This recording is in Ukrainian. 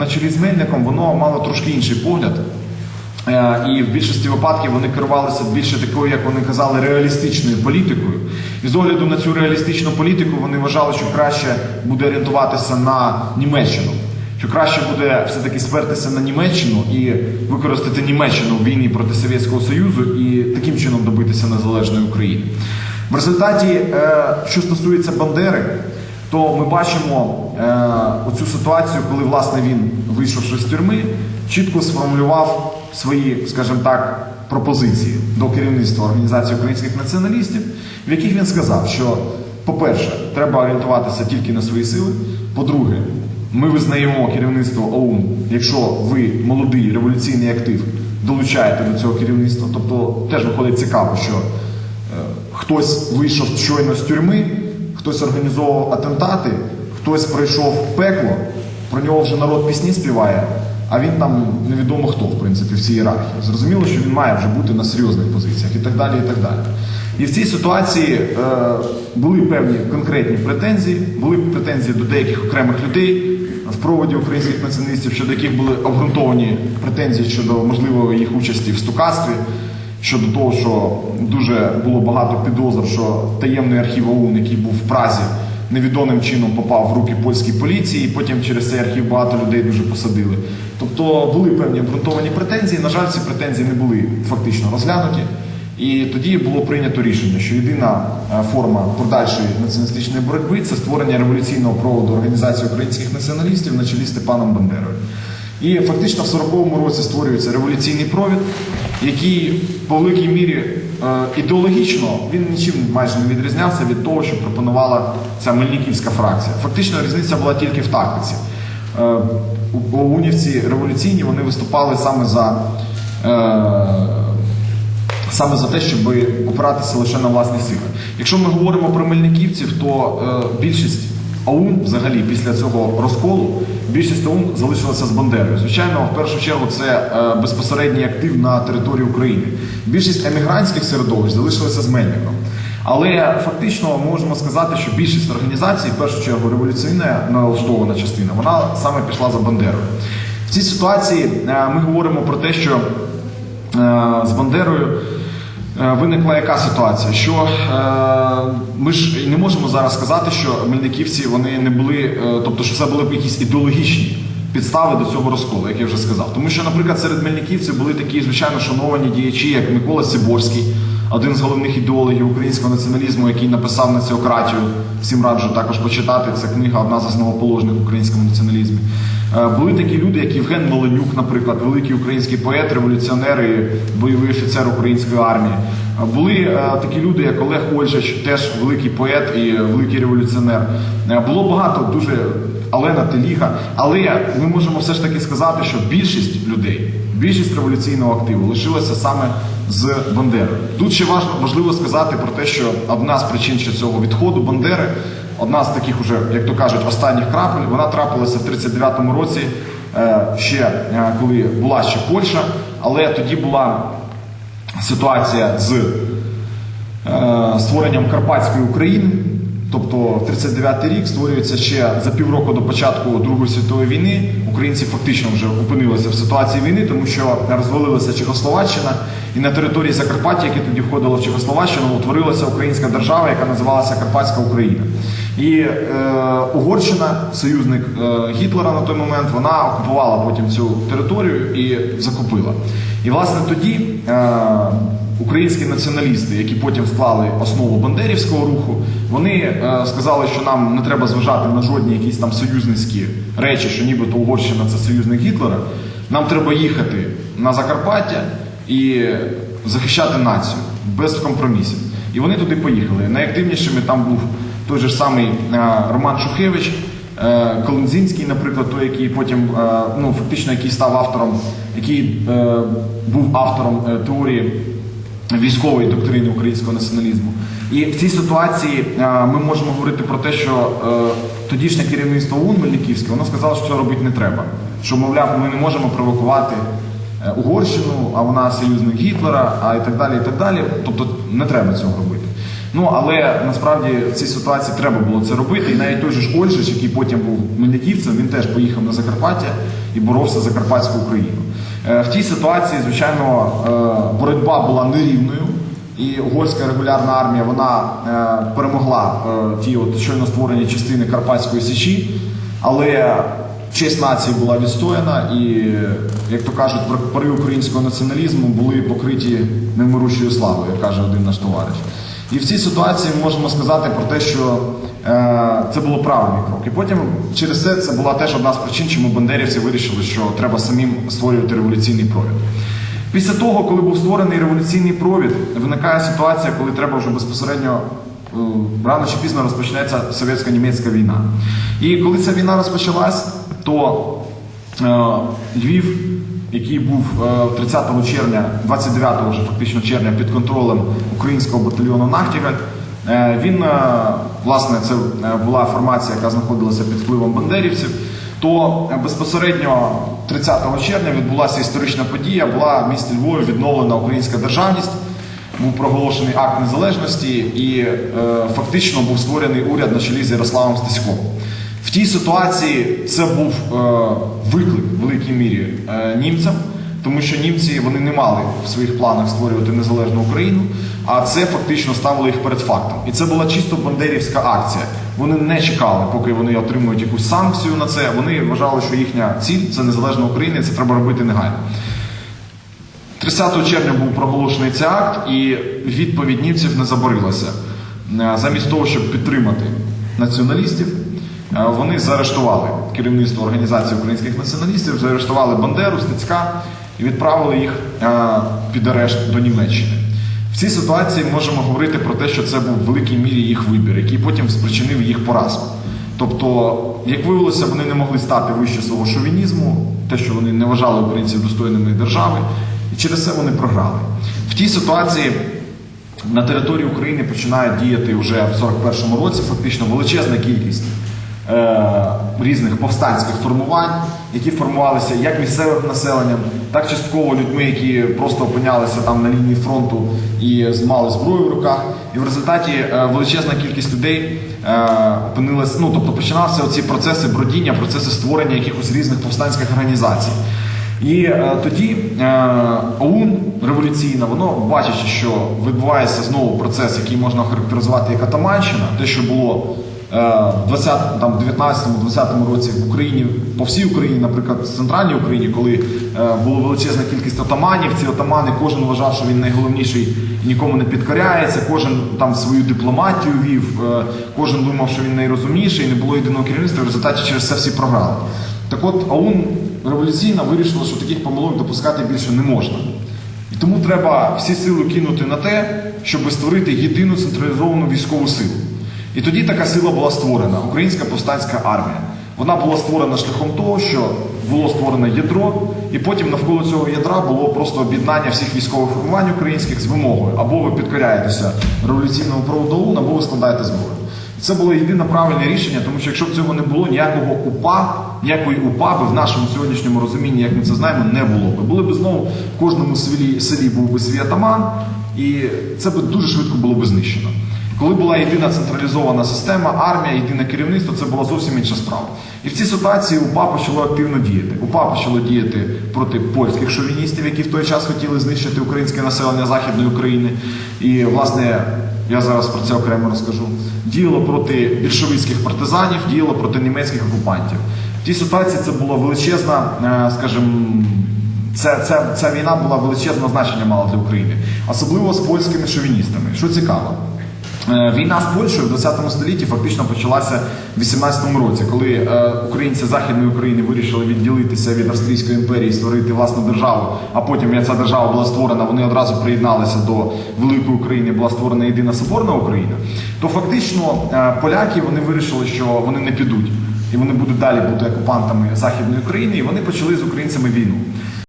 на чолі з Мельником воно мало трошки інший погляд. Е, І в більшості випадків вони керувалися більше такою, як вони казали, реалістичною політикою. І з огляду на цю реалістичну політику вони вважали, що краще буде орієнтуватися на Німеччину. Що краще буде все-таки спертися на Німеччину і використати Німеччину в війні проти Совєтського Союзу і таким чином добитися незалежної України. В результаті, е, що стосується Бандери, то ми бачимо оцю ситуацію, коли власне він, вийшовши з тюрми, чітко сформулював свої, скажімо так, пропозиції до керівництва організації українських націоналістів, в яких він сказав, що, по-перше, треба орієнтуватися тільки на свої сили. По-друге, ми визнаємо керівництво ОУН, якщо ви молодий революційний актив долучаєте до цього керівництва. Тобто теж виходить цікаво, що е, хтось вийшов щойно з тюрми, хтось організовував атентати, хтось пройшов пекло, про нього вже народ пісні співає, а він там невідомо хто, в принципі, в цій ієрархії. Зрозуміло, що він має вже бути на серйозних позиціях і так далі. І так далі. І в цій ситуації е, були певні конкретні претензії, були претензії до деяких окремих людей в проводі українських націоналістів, щодо яких були обґрунтовані претензії щодо можливої їх участі в стукацтві, щодо того, що дуже було багато підозр, що таємний архів ОУН, який був в Празі, невідомим чином попав в руки польській поліції, і потім через цей архів багато людей дуже посадили. Тобто були певні обґрунтовані претензії. На жаль, ці претензії не були фактично розглянуті. І тоді було прийнято рішення, що єдина е, форма подальшої націоналістичної боротьби це створення революційного проводу організації українських націоналістів на чолі з Степаном Бандерою. І фактично в 40-му році створюється революційний провід, який по великій мірі е, ідеологічно він нічим майже не відрізнявся від того, що пропонувала ця Мельниківська фракція. Фактично різниця була тільки в тактиці. Е, у- Унівці революційні вони виступали саме за. е, саме за те, щоб опиратися лише на власні сили. Якщо ми говоримо про мельниківців, то більшість АУН взагалі після цього розколу, більшість АУН залишилася з Бандерою. Звичайно, в першу чергу це е, безпосередній актив на території України. Більшість емігрантських середовищ залишилася з Мельником. Але фактично можемо сказати, що більшість організацій, в першу чергу революційна налаштована частина, вона саме пішла за Бандерою. В цій ситуації е, ми говоримо про те, що е, з Бандерою виникла яка ситуація? Що е, ми ж не можемо зараз сказати, що мельниківці вони не були, е, тобто, що це були б якісь ідеологічні підстави до цього розколу, як я вже сказав. Тому що, наприклад, серед мельниківців були такі звичайно шановані діячі, як Микола Сиборський, один з головних ідеологів українського націоналізму, який написав націократію. Всім раджу також почитати. Це книга одна з основоположних українському націоналізмі. Е, Були такі люди, як Євген Маленюк, наприклад, великий український поет, революціонер і бойовий офіцер української армії. Е, Були е, такі люди, як Олег Ольжич, теж великий поет і великий революціонер. Було багато дуже Алена Теліга. Але ми можемо все ж таки сказати, що більшість людей, більшість революційного активу лишилася саме з Бандери. Тут ще важливо, сказати про те, що одна з причин ще цього відходу Бандери, одна з таких уже, як то кажуть, останніх крапель, вона трапилася в 39-му році, е, ще е, коли була ще Польща, але тоді була ситуація з е, створенням Карпатської України. Тобто 39-й рік створюється ще за півроку до початку Другої світової війни. Українці фактично вже опинилися в ситуації війни, тому що розвалилася Чехословаччина, і на території Закарпаття, яке тоді входило в Чехословаччину, утворилася українська держава, яка називалася Карпатська Україна. І е, Угорщина, союзник е, Гітлера на той момент, вона окупувала потім цю територію і захопила. І власне тоді е, українські націоналісти, які потім склали основу Бандерівського руху, вони е, сказали, що нам не треба зважати на жодні якісь там союзницькі речі, що нібито Угорщина це союзник Гітлера. Нам треба їхати на Закарпаття і захищати націю без компромісів. І вони туди поїхали. Найактивнішими там був той же самий е, Роман Шухевич, е, Колонзінський, наприклад, той, який потім, е, ну фактично, який став автором, який був автором теорії військової доктрини українського націоналізму. І в цій ситуації ми можемо говорити про те, що тодішнє керівництво УН Мельниківське, воно сказало, що цього робити не треба. Що, мовляв, ми не можемо провокувати Угорщину, а вона союзник Гітлера, а і так далі, і так далі. Тобто не треба цього робити. Ну але насправді в цій ситуації треба було це робити. І навіть той же ж Ольжич, який потім був мельниківцем, він теж поїхав на Закарпаття і боровся за Карпатську Україну. Е, В тій ситуації, звичайно, е, боротьба була нерівною. І угорська регулярна армія вона е, перемогла ті от щойно створені частини Карпатської Січі, але честь нації була відстояна, і, як то кажуть, прапори українського націоналізму були покриті невмирущою славою, як каже один наш товариш. І в цій ситуації ми можемо сказати про те, що е, це було правильний крок. І потім через це це була теж одна з причин, чому бандерівці вирішили, що треба самим створювати революційний провід. Після того, коли був створений революційний провід, виникає ситуація, коли треба вже безпосередньо е, рано чи пізно розпочнеться совєтсько-німецька війна. І коли ця війна розпочалась, то Львів, який був е, 30 червня, 29 вже фактично червня під контролем українського батальйону Нахтігель, е, він, е, власне, це е, була формація, яка знаходилася під впливом бандерівців то е, безпосередньо 30 червня відбулася історична подія. Була в місті Львові відновлена українська державність, був проголошений акт незалежності і е, фактично був створений уряд на чолі з Ярославом Стаськом. В тій ситуації це був е, виклик в великій мірі е, німцям, тому що німці вони не мали в своїх планах створювати незалежну Україну, а це фактично ставило їх перед фактом. І це була чисто бандерівська акція. Вони не чекали, поки вони отримують якусь санкцію на це. Вони вважали, що їхня ціль це незалежна Україна, і це треба робити негайно. 30 червня був проголошений цей акт, і відповідь німців не заборилася. Е, Замість того, щоб підтримати націоналістів, вони заарештували керівництво організації українських націоналістів, заарештували Бандеру, Стецька і відправили їх е, під арешт до Німеччини. В цій ситуації можемо говорити про те, що це був в великій мірі їх вибір, який потім спричинив їх поразку. Тобто, як виявилося, вони не могли стати вище свого шовінізму, те, що вони не вважали українців достойними держави, і через це вони програли. В тій ситуації на території України починає діяти вже в 41-му році фактично величезна кількість е, різних повстанських формувань, які формувалися як місцевим населенням, так частково людьми, які просто опинялися там на лінії фронту і мали зброю в руках. І в результаті е, величезна кількість людей е, опинилась, ну тобто починалися оці процеси бродіння, процеси створення якихось різних повстанських організацій. І е, тоді е, ОУН революційна, воно бачачи, що відбувається знову процес, який можна охарактеризувати як атаманщина, те, що було е, в 19-20 році в Україні, по всій Україні, наприклад, в центральній Україні, коли е, була величезна кількість отаманів, ці отамани кожен вважав, що він найголовніший і нікому не підкоряється, кожен там свою дипломатію вів, е, кожен думав, що він найрозумніший, не було єдиного керівництва, в результаті через це всі програли. Так от ОУН революційна вирішила, що таких помилок допускати більше не можна. І тому треба всі сили кинути на те, щоб створити єдину централізовану військову силу. І тоді така сила була створена Українська повстанська армія. Вона була створена шляхом того, що було створено ядро, і потім навколо цього ядра було просто об'єднання всіх військових формувань українських з вимогою: або ви підкоряєтеся революційному проводу або ви складаєте зброю. Це було єдине правильне рішення, тому що якщо б цього не було, ніякого УПА, ніякої УПА би в нашому сьогоднішньому розумінні, як ми це знаємо, не було би. Були б знову в кожному селі, селі був би свій атаман, і це б дуже швидко було б знищено. Коли була єдина централізована система, армія, єдине керівництво, це була зовсім інша справа. І в цій ситуації УПА почало активно діяти. УПА почало діяти проти польських шовіністів, які в той час хотіли знищити українське населення Західної України. І, власне, я зараз про це окремо розкажу. Діяло проти більшовицьких партизанів, діяло проти німецьких окупантів. В тій ситуації це була величезна, е, скажімо, це, це, ця війна була величезне значення мала для України, особливо з польськими шовіністами. Що цікаво, війна з Польщею в 20 столітті фактично почалася в 18 році, коли е, українці Західної України вирішили відділитися від Австрійської імперії, створити власну державу. А потім, як ця держава була створена, вони одразу приєдналися до великої України, була створена єдина соборна Україна. То фактично е, поляки вони вирішили, що вони не підуть і вони будуть далі бути окупантами Західної України, і вони почали з українцями війну.